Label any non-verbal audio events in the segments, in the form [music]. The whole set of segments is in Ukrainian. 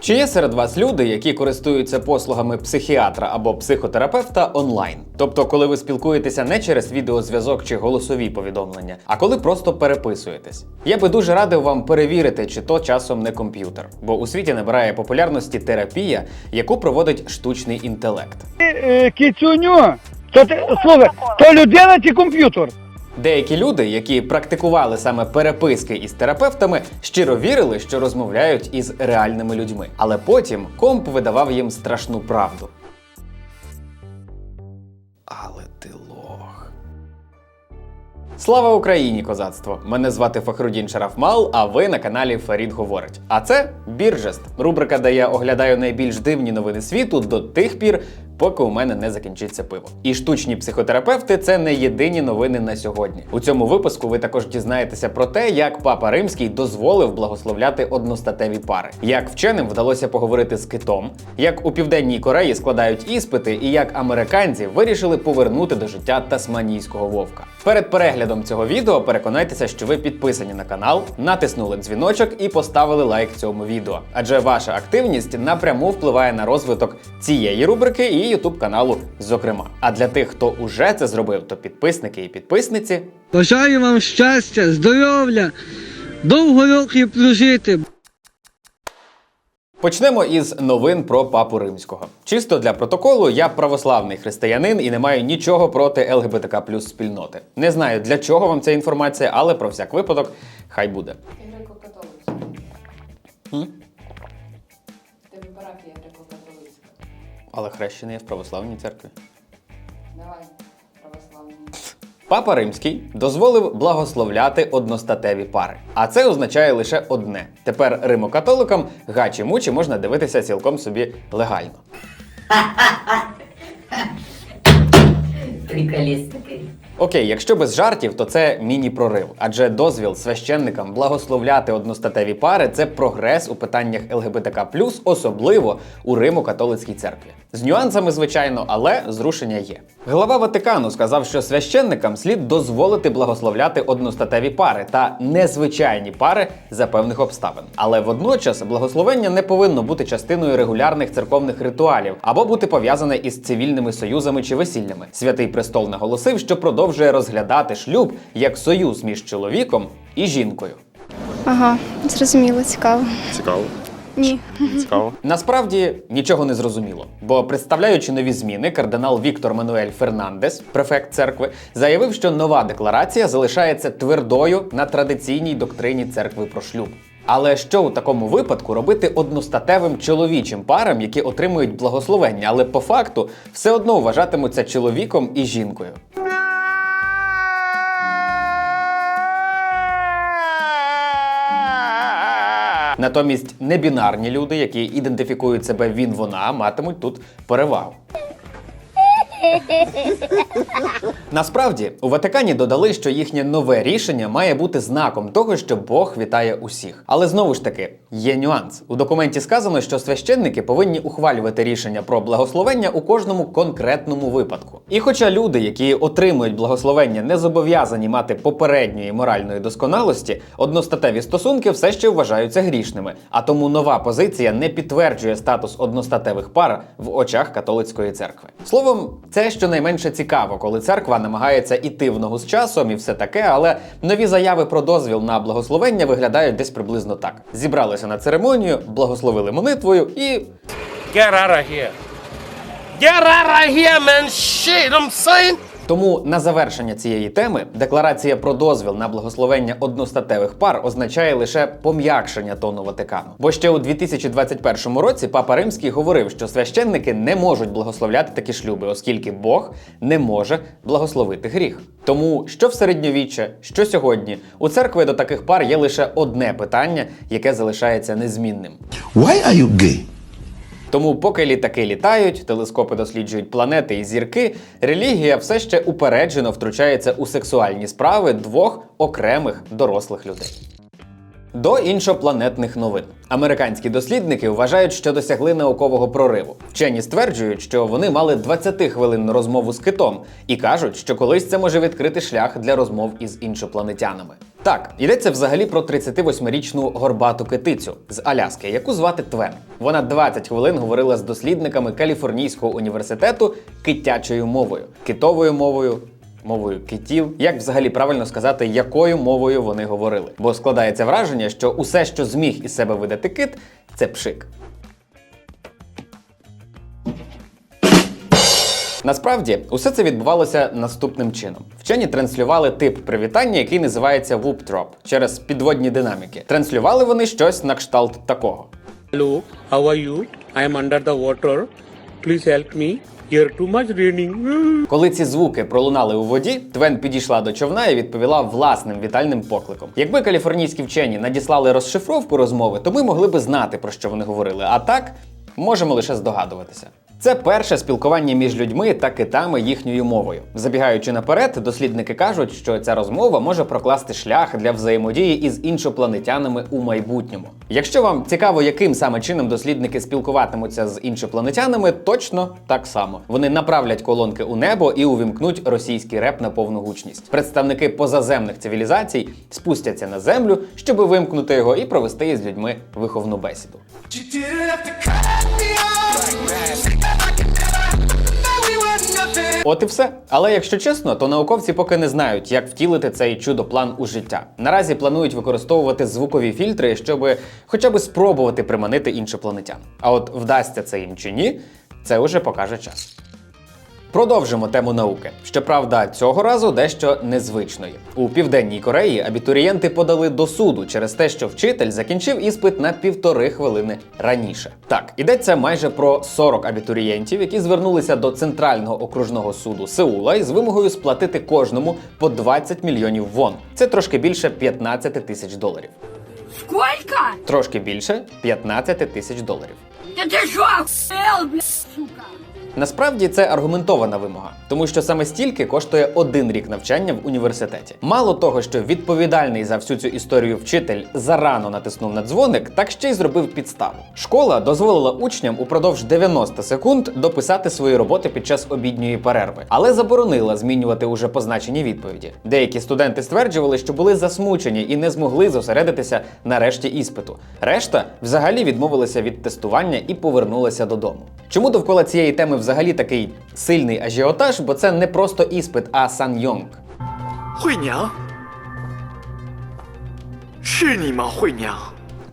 Чи є серед вас люди, які користуються послугами психіатра або психотерапевта онлайн? Тобто, коли ви спілкуєтеся не через відеозв'язок чи голосові повідомлення, а коли просто переписуєтесь? Я би дуже радив вам перевірити, чи то часом не комп'ютер, бо у світі набирає популярності терапія, яку проводить штучний інтелект. Е, Кицюню, то ти, слухай, то людина чи комп'ютер? Деякі люди, які практикували саме переписки із терапевтами, щиро вірили, що розмовляють із реальними людьми. Але потім комп видавав їм страшну правду. Але. Слава Україні, козацтво! Мене звати Фахрудін Шарафмал, а ви на каналі Фарід Говорить. А це Біржест, рубрика, де я оглядаю найбільш дивні новини світу до тих пір, поки у мене не закінчиться пиво. І штучні психотерапевти це не єдині новини на сьогодні. У цьому випуску ви також дізнаєтеся про те, як папа римський дозволив благословляти одностатеві пари, як вченим вдалося поговорити з китом, як у південній Кореї складають іспити, і як американці вирішили повернути до життя тасманійського вовка. Перед переглядом цього відео переконайтеся, що ви підписані на канал, натиснули дзвіночок і поставили лайк цьому відео. Адже ваша активність напряму впливає на розвиток цієї рубрики і YouTube каналу, зокрема. А для тих, хто уже це зробив, то підписники і підписниці. Бажаю вам щастя, здоров'я, довго років прожити. Почнемо із новин про папу римського. Чисто для протоколу, я православний християнин і не маю нічого проти ЛГБТК плюс спільноти. Не знаю для чого вам ця інформація, але про всяк випадок хай буде. Греко-католицька. Тебе парафія греко-католицька. Але хрещений в православній церкві. Давай. Папа Римський дозволив благословляти одностатеві пари. А це означає лише одне: тепер римокатоликам гачі мучі можна дивитися цілком собі легально. [laughs] Приколіст такий. Окей, якщо без жартів, то це міні-прорив, адже дозвіл священникам благословляти одностатеві пари це прогрес у питаннях ЛГБТК, особливо у Римо-католицькій церкві. З нюансами, звичайно, але зрушення є. Глава Ватикану сказав, що священникам слід дозволити благословляти одностатеві пари та незвичайні пари за певних обставин. Але водночас благословення не повинно бути частиною регулярних церковних ритуалів або бути пов'язане із цивільними союзами чи весіллями. Святий престол наголосив, що продовжує розглядати шлюб як союз між чоловіком і жінкою. Ага, зрозуміло, цікаво. Цікаво. Ні. Цікаво. Насправді нічого не зрозуміло, бо представляючи нові зміни, кардинал Віктор Мануель Фернандес, префект церкви, заявив, що нова декларація залишається твердою на традиційній доктрині церкви про шлюб. Але що у такому випадку робити одностатевим чоловічим парам, які отримують благословення, але по факту все одно вважатимуться чоловіком і жінкою? Натомість небінарні люди, які ідентифікують себе він вона, матимуть тут перевагу. Насправді у Ватикані додали, що їхнє нове рішення має бути знаком того, що Бог вітає усіх. Але знову ж таки є нюанс. У документі сказано, що священники повинні ухвалювати рішення про благословення у кожному конкретному випадку. І хоча люди, які отримують благословення, не зобов'язані мати попередньої моральної досконалості, одностатеві стосунки все ще вважаються грішними. А тому нова позиція не підтверджує статус одностатевих пар в очах католицької церкви. Словом, це щонайменше цікаво, коли церква намагається іти в ногу з часом і все таке, але нові заяви про дозвіл на благословення виглядають десь приблизно так: зібралися на церемонію, благословили молитвою і Get out of here. Get out of here, man. Shit, I'm saying. Тому на завершення цієї теми декларація про дозвіл на благословення одностатевих пар означає лише пом'якшення тону Ватикану. Бо ще у 2021 році папа Римський говорив, що священники не можуть благословляти такі шлюби, оскільки Бог не може благословити гріх. Тому що в середньовіччя, що сьогодні у церкви до таких пар є лише одне питання, яке залишається незмінним. Why are you gay? Тому, поки літаки літають, телескопи досліджують планети і зірки, релігія все ще упереджено втручається у сексуальні справи двох окремих дорослих людей. До іншопланетних новин. Американські дослідники вважають, що досягли наукового прориву. Вчені стверджують, що вони мали 20-хвилинну розмову з китом і кажуть, що колись це може відкрити шлях для розмов із іншопланетянами. Так, йдеться взагалі про 38-річну горбату китицю з Аляски, яку звати Твен. Вона 20 хвилин говорила з дослідниками Каліфорнійського університету китячою мовою, китовою мовою, мовою китів. Як взагалі правильно сказати, якою мовою вони говорили? Бо складається враження, що усе, що зміг із себе видати кит, це пшик. Насправді, усе це відбувалося наступним чином. Вчені транслювали тип привітання, який називається whoop drop, через підводні динаміки. Транслювали вони щось на кшталт такого. Hello, how are you? I am under the water. Please help me. Here too much raining. Коли ці звуки пролунали у воді, Твен підійшла до човна і відповіла власним вітальним покликом. Якби каліфорнійські вчені надіслали розшифровку розмови, то ми могли би знати, про що вони говорили. А так можемо лише здогадуватися. Це перше спілкування між людьми та китами їхньою мовою. Забігаючи наперед, дослідники кажуть, що ця розмова може прокласти шлях для взаємодії із іншопланетянами у майбутньому. Якщо вам цікаво, яким саме чином дослідники спілкуватимуться з іншопланетянами, точно так само. Вони направлять колонки у небо і увімкнуть російський реп на повну гучність. Представники позаземних цивілізацій спустяться на землю, щоб вимкнути його і провести із людьми виховну бесіду. От і все. Але якщо чесно, то науковці поки не знають, як втілити цей чудо-план у життя. Наразі планують використовувати звукові фільтри, щоб хоча б спробувати приманити іншопланетян. А от вдасться це їм чи ні, це уже покаже час. Продовжимо тему науки. Щоправда, цього разу дещо незвичної. У південній Кореї абітурієнти подали до суду через те, що вчитель закінчив іспит на півтори хвилини раніше. Так, ідеться майже про 40 абітурієнтів, які звернулися до центрального окружного суду Сеула із вимогою сплатити кожному по 20 мільйонів вон. Це трошки більше 15 тисяч доларів. Сколько? Трошки більше 15 тисяч доларів. Да ты что, сука? Насправді це аргументована вимога, тому що саме стільки коштує один рік навчання в університеті. Мало того, що відповідальний за всю цю історію вчитель зарано натиснув на дзвоник, так ще й зробив підставу. Школа дозволила учням упродовж 90 секунд дописати свої роботи під час обідньої перерви, але заборонила змінювати уже позначені відповіді. Деякі студенти стверджували, що були засмучені і не змогли зосередитися на решті іспиту. Решта взагалі відмовилися від тестування і повернулася додому. Чому довкола цієї теми взагалі такий сильний ажіотаж, бо це не просто іспит, а Сан Йонг. Хуйня. Чи німа хуйня?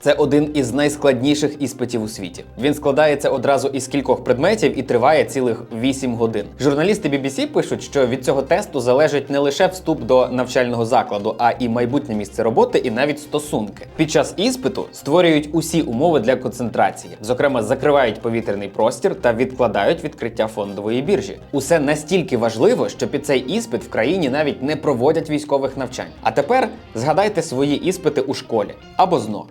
Це один із найскладніших іспитів у світі. Він складається одразу із кількох предметів і триває цілих 8 годин. Журналісти BBC пишуть, що від цього тесту залежить не лише вступ до навчального закладу, а і майбутнє місце роботи, і навіть стосунки. Під час іспиту створюють усі умови для концентрації, зокрема, закривають повітряний простір та відкладають відкриття фондової біржі. Усе настільки важливо, що під цей іспит в країні навіть не проводять військових навчань. А тепер згадайте свої іспити у школі або ЗНО.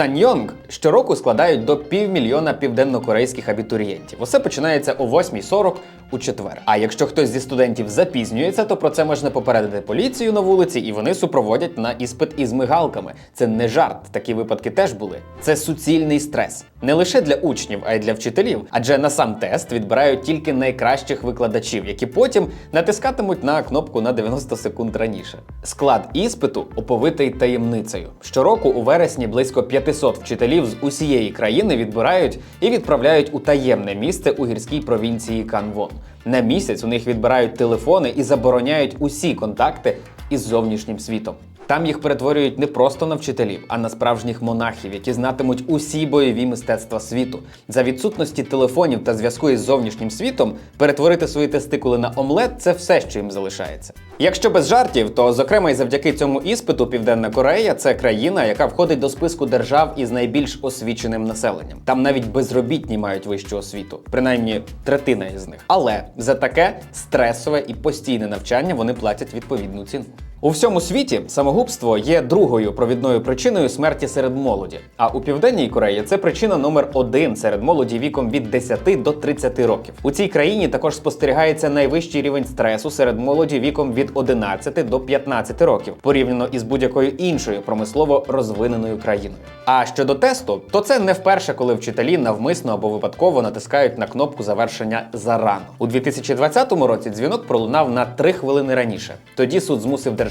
Саньйонг щороку складають до півмільйона південнокорейських абітурієнтів. Усе починається о 8.40 у четвер. А якщо хтось зі студентів запізнюється, то про це можна попередити поліцію на вулиці, і вони супроводять на іспит із мигалками. Це не жарт, такі випадки теж були. Це суцільний стрес не лише для учнів, а й для вчителів. Адже на сам тест відбирають тільки найкращих викладачів, які потім натискатимуть на кнопку на 90 секунд раніше. Склад іспиту оповитий таємницею. Щороку у вересні близько 500 вчителів з усієї країни відбирають і відправляють у таємне місце у гірській провінції Канвон. На місяць у них відбирають телефони і забороняють усі контакти із зовнішнім світом. Там їх перетворюють не просто на вчителів, а на справжніх монахів, які знатимуть усі бойові мистецтва світу. За відсутності телефонів та зв'язку із зовнішнім світом перетворити свої тестикули на омлет це все, що їм залишається. Якщо без жартів, то зокрема і завдяки цьому іспиту Південна Корея це країна, яка входить до списку держав із найбільш освіченим населенням. Там навіть безробітні мають вищу освіту, принаймні третина із них. Але за таке стресове і постійне навчання вони платять відповідну ціну. У всьому світі самогубство є другою провідною причиною смерті серед молоді. А у південній Кореї це причина номер один серед молоді віком від 10 до 30 років. У цій країні також спостерігається найвищий рівень стресу серед молоді віком від 11 до 15 років, порівняно із будь-якою іншою промислово розвиненою країною. А щодо тесту, то це не вперше, коли вчителі навмисно або випадково натискають на кнопку завершення зарано. У 2020 році дзвінок пролунав на 3 хвилини раніше. Тоді суд змусив державу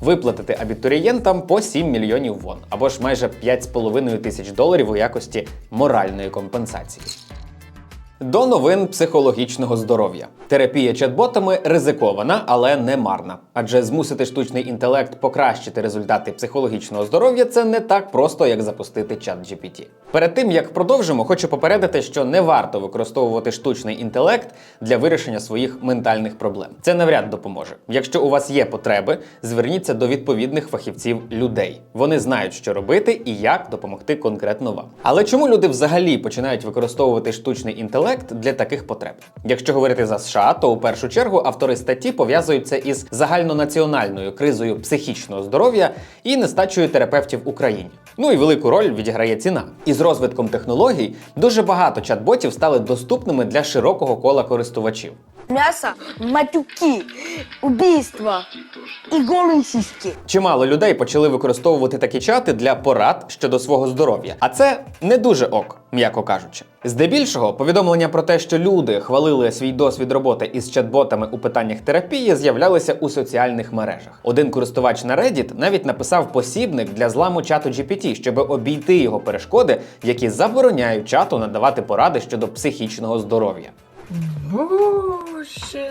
виплатити абітурієнтам по 7 мільйонів вон, або ж майже 5,5 тисяч доларів у якості моральної компенсації. До новин психологічного здоров'я. Терапія чат-ботами ризикована, але не марна. Адже змусити штучний інтелект покращити результати психологічного здоров'я це не так просто, як запустити чат GPT. Перед тим як продовжимо, хочу попередити, що не варто використовувати штучний інтелект для вирішення своїх ментальних проблем. Це навряд допоможе. Якщо у вас є потреби, зверніться до відповідних фахівців людей. Вони знають, що робити і як допомогти конкретно вам. Але чому люди взагалі починають використовувати штучний інтелект для таких потреб? Якщо говорити за США, то у першу чергу автори статті пов'язуються із загальнонаціональною кризою психічного здоров'я і нестачею терапевтів Україні. Ну і велику роль відіграє ціна. І з розвитком технологій дуже багато чат-ботів стали доступними для широкого кола користувачів. Мясо, матюки, убийства и голые сиськи. Чимало людей почали використовувати такі чати для порад щодо свого здоров'я, а це не дуже ок, м'яко кажучи. Здебільшого повідомлення про те, що люди хвалили свій досвід роботи із чат-ботами у питаннях терапії, з'являлися у соціальних мережах. Один користувач на Reddit навіть написав посібник для зламу чату GPT, щоб обійти його перешкоди, які забороняють чату надавати поради щодо психічного здоров'я. Боже,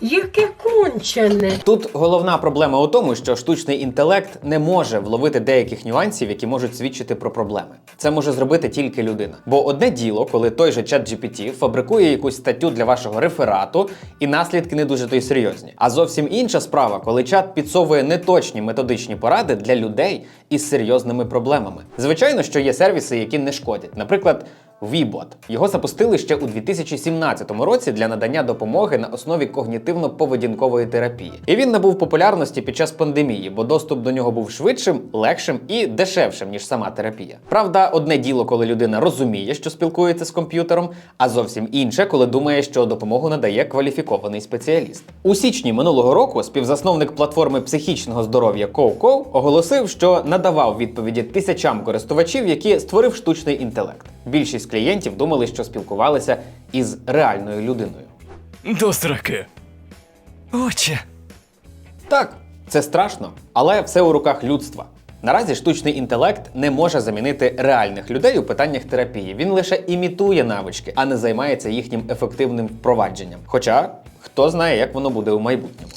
яке кончене. Тут головна проблема у тому, що штучний інтелект не може вловити деяких нюансів, які можуть свідчити про проблеми. Це може зробити тільки людина. Бо одне діло, коли той же чат GPT фабрикує якусь статтю для вашого реферату, і наслідки не дуже то й серйозні. А зовсім інша справа, коли чат підсовує неточні методичні поради для людей із серйозними проблемами. Звичайно, що є сервіси, які не шкодять. Наприклад. Вібот його запустили ще у 2017 році для надання допомоги на основі когнітивно-поведінкової терапії. І він набув популярності під час пандемії, бо доступ до нього був швидшим, легшим і дешевшим ніж сама терапія. Правда, одне діло, коли людина розуміє, що спілкується з комп'ютером, а зовсім інше, коли думає, що допомогу надає кваліфікований спеціаліст. У січні минулого року співзасновник платформи психічного здоров'я CoCo оголосив, що надавав відповіді тисячам користувачів, які створив штучний інтелект. Більшість клієнтів думали, що спілкувалися із реальною людиною. До сраки. Отче. Так, це страшно, але все у руках людства. Наразі штучний інтелект не може замінити реальних людей у питаннях терапії. Він лише імітує навички, а не займається їхнім ефективним впровадженням. Хоча хто знає, як воно буде у майбутньому.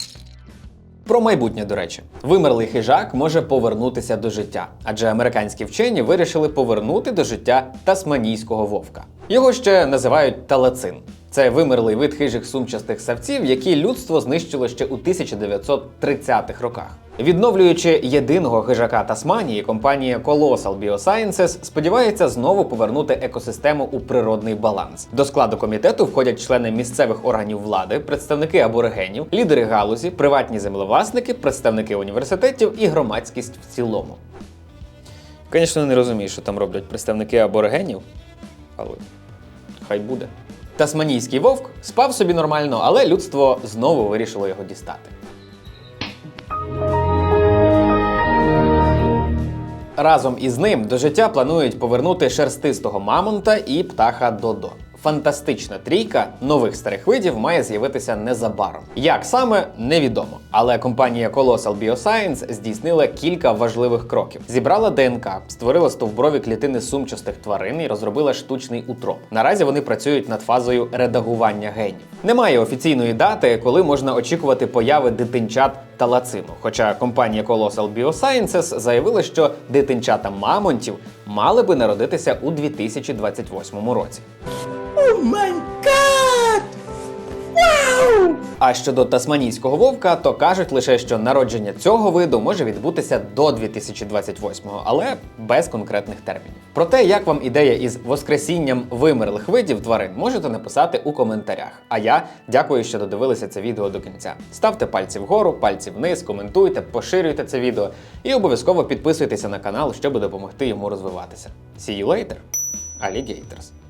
Про майбутнє, до речі, вимерлий хижак може повернутися до життя, адже американські вчені вирішили повернути до життя тасманійського вовка. Його ще називають талацин. Це вимерлий вид хижих сумчастих савців, які людство знищило ще у 1930-х роках. Відновлюючи єдиного хижака Тасманії, компанія Colossal Biosciences сподівається знову повернути екосистему у природний баланс. До складу комітету входять члени місцевих органів влади, представники аборигенів, лідери галузі, приватні землевласники, представники університетів і громадськість в цілому. Звісно, не розумію, що там роблять представники аборигенів, але хай буде. Тасманійський вовк спав собі нормально, але людство знову вирішило його дістати. Разом із ним до життя планують повернути шерстистого мамонта і птаха Додо. Фантастична трійка нових старих видів має з'явитися незабаром. Як саме невідомо, але компанія Colossal Bioscience здійснила кілька важливих кроків: зібрала ДНК, створила стовброві клітини сумчастих тварин і розробила штучний утроп. Наразі вони працюють над фазою редагування генів. Немає офіційної дати, коли можна очікувати появи дитинчат талацину. Хоча компанія Colossal Biosciences заявила, що дитинчата мамонтів мали би народитися у 2028 році. А щодо тасманійського вовка, то кажуть лише, що народження цього виду може відбутися до 2028-го, але без конкретних термінів. Про те, як вам ідея із воскресінням вимерлих видів тварин, можете написати у коментарях. А я дякую, що додивилися це відео до кінця. Ставте пальці вгору, пальці вниз, коментуйте, поширюйте це відео і обов'язково підписуйтеся на канал, щоб допомогти йому розвиватися. See you later, alligators!